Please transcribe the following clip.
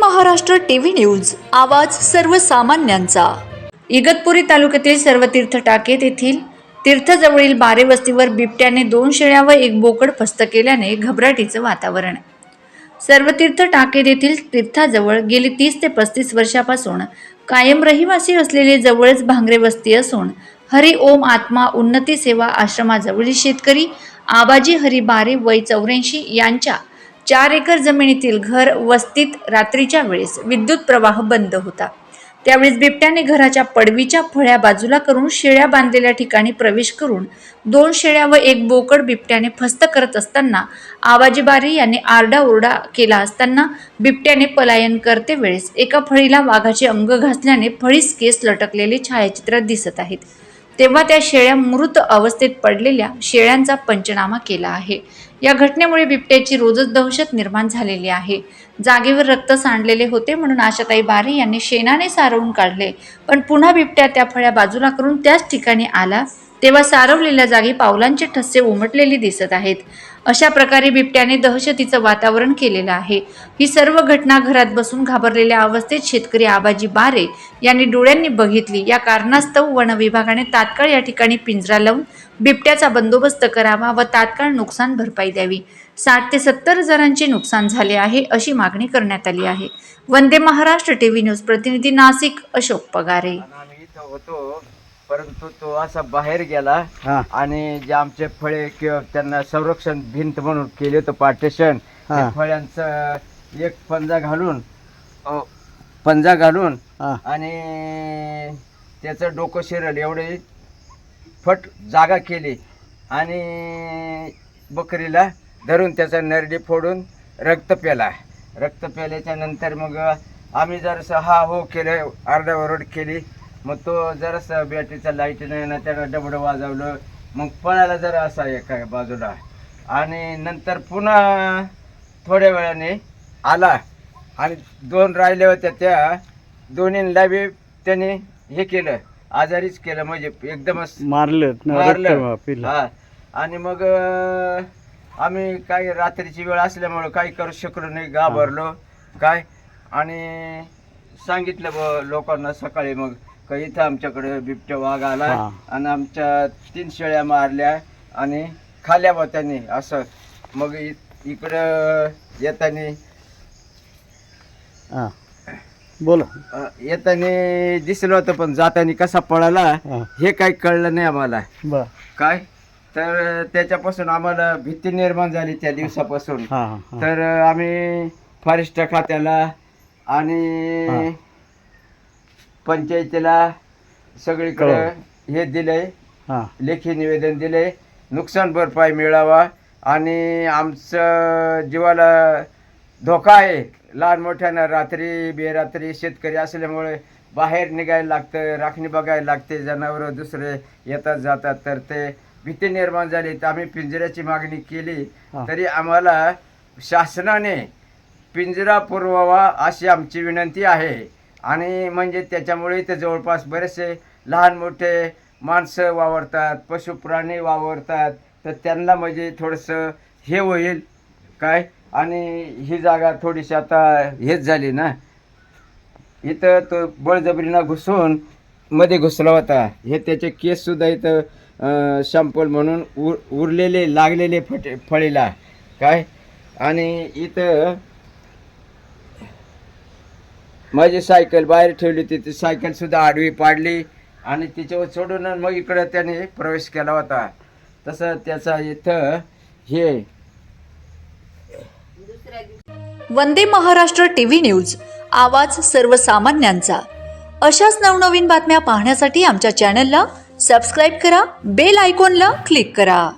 Maharashtra TV news आवाज सर्वसामान्यांचा. इगतपुरी तालुक्यातील सर्व तीर्थ टाके तेथील तीर्थजवळील बारे वस्तीवर बिबट्याने दोन शेळ्या व एक बोकड फस्त केल्याने घबराटीचं वातावरण. सर्व तीर्थ टाके तेथील तीर्थाजवळ गेली तीस ते पस्तीस वर्षापासून कायम रहिवासी असलेली जवळच भांगरे वस्ती असून हरी ओम आत्मा उन्नती सेवा आश्रमाजवळील शेतकरी आबाजी हरी बारे वय चौऱ्याऐंशी यांच्या चार एकर जमिनीतील घर वस्तीत रात्रीच्या वेळेस विद्युत प्रवाह बंद होता. त्यावेळेस बिबट्याने घराच्या पडवीच्या फळ्या बाजूला करून शेळ्या बांधलेल्या ठिकाणी प्रवेश करून दोन शेळ्या व एक बोकड बिबट्याने फस्त करत असताना आवाजीबारी यांनी आरडाओरडा केला असताना बिबट्याने पलायन करते वेळेस एका फळीला वाघाचे अंग घासल्याने फळीस केस लटकलेले छायाचित्र दिसत आहेत. तेव्हा त्या शेळ्या मृत अवस्थेत पडलेल्या शेळ्यांचा पंचनामा केला आहे. या घटनेमुळे बिबट्याची रोजच दहशत निर्माण झालेली आहे. जागेवर रक्त सांडलेले होते म्हणून आशाताई बारे यांनी शेणाने सारवून काढले. पण पुन्हा बिबट्या त्या फळ्या बाजूला करून त्याच ठिकाणी आला तेव्हा सारवलेल्या जागी पावलांचे ठस्से उमटलेले दिसत आहेत. अशा प्रकारे बिबट्याने दहशतीचं वातावरण केलेलं आहे. ही सर्व घटना घरात बसून घाबरलेल्या अवस्थेत शेतकरी आबाजी बारे यांनी डोळ्यांनी बघितली. या कारणास्तव वन विभागाने तात्काळ या ठिकाणी पिंजरा लावून बिबट्याचा बंदोबस्त करावा व तात्काळ नुकसान भरपाई द्यावी. साठ ते सत्तर हजारांचे नुकसान झाले आहे अशी मागणी करण्यात आली आहे. वंदे महाराष्ट्र टीव्ही न्यूज प्रतिनिधी नाशिक अशोक पगारे. होतो. परंतु तो असा बाहेर गेला हा. आणि जे आमचे फळे किंवा त्यांना संरक्षण भिंत म्हणून केले होतं पार्टेशन हा. फळ्यांचं एक पंजा घालून अ, पंजा घालून हा. आणि त्याचं डोकं शिरल एवढे फट जागा केली आणि बकरीला धरून त्याचा नरडी फोडून रक्त प्याला. रक्त प्याल्याच्या नंतर मग आम्ही जरासं हा हो केलं आरडाओरड केली. मग तो जरासं बॅटरीचा लाईटनं ना त्यानं डबडं वाजवलं. मग पळायला जरा असा एका बाजूला. आणि नंतर पुन्हा थोड्या वेळाने आला. आणि दोन राहिल्या होत्या त्या. दोन्हीला बी त्याने हे केलं. आजारीच केलं. म्हणजे एकदमच मारलं मारलं. हा. आणि मग आम्ही काय रात्रीची वेळ असल्यामुळं काही करू शकलो नाही. घाबरलो. काय? आणि सांगितलं ब लोकांना सकाळी मग इथं आमच्याकडे बिबट्या वाघ आला हा. आणि आमच्या तीन शेळ्या मारल्या आणि खाल्या बा त्यांनी असं. मग इ- इकडं येताना हा. बोला. अं, येताना दिसलं होतं पण जाताना कसा पळाला हा. हे काही कळलं नाही आम्हाला. बर. काय? तर त्याच्यापासून आम्हाला भीती निर्माण झाली त्या दिवसापासून. हा हा तर आम्ही फॉरेस्ट खात्याला आणि. पंचायतीला सगळीकडे हे दिलंय हा. लेखी निवेदन दिले नुकसान भरपाई मिळावा आणि आमचं जीवाला धोका आहे. लहान मोठ्यानं रात्री बेरात्री शेतकरी असल्यामुळे बाहेर निघायला लागतं राखणी बघायला लागते जनावरं दुसरे येतात जातात तर ते भीती निर्माण झाली. तर आम्ही पिंजऱ्याची मागणी केली. तरी आम्हाला शासनाने पिंजरा पुरवावा अशी आमची विनंती आहे. आणि म्हणजे त्याच्यामुळे इथे जवळपास बरेचसे लहान मोठे माणसं वावरतात पशुप्राणी वावरतात तर त्यांना म्हणजे थोडंसं हे होईल काय? आणि ही जागा थोडीशी आता हेच झाली ना. इथं तो बळजबरीनं घुसून मध्ये घुसला होता. हे त्याचे केससुद्धा इथं शॅम्पल म्हणून उर उरलेले लागलेले फटे फळीला. काय? आणि इथं माझी सायकल बाहेर ठेवली होती ती सायकलसुद्धा आडवी पाडली आणि तिच्यावर सोडून मग इकडं त्याने प्रवेश केला होता. तसं त्याचा इथं हे वंदे महाराष्ट्र टीव्ही न्यूज आवाज सर्वसामान्यांचा. अशाच नवनवीन बातम्या पाहण्यासाठी आमच्या चॅनलला सबस्क्राईब करा बेल आयकॉनला क्लिक करा.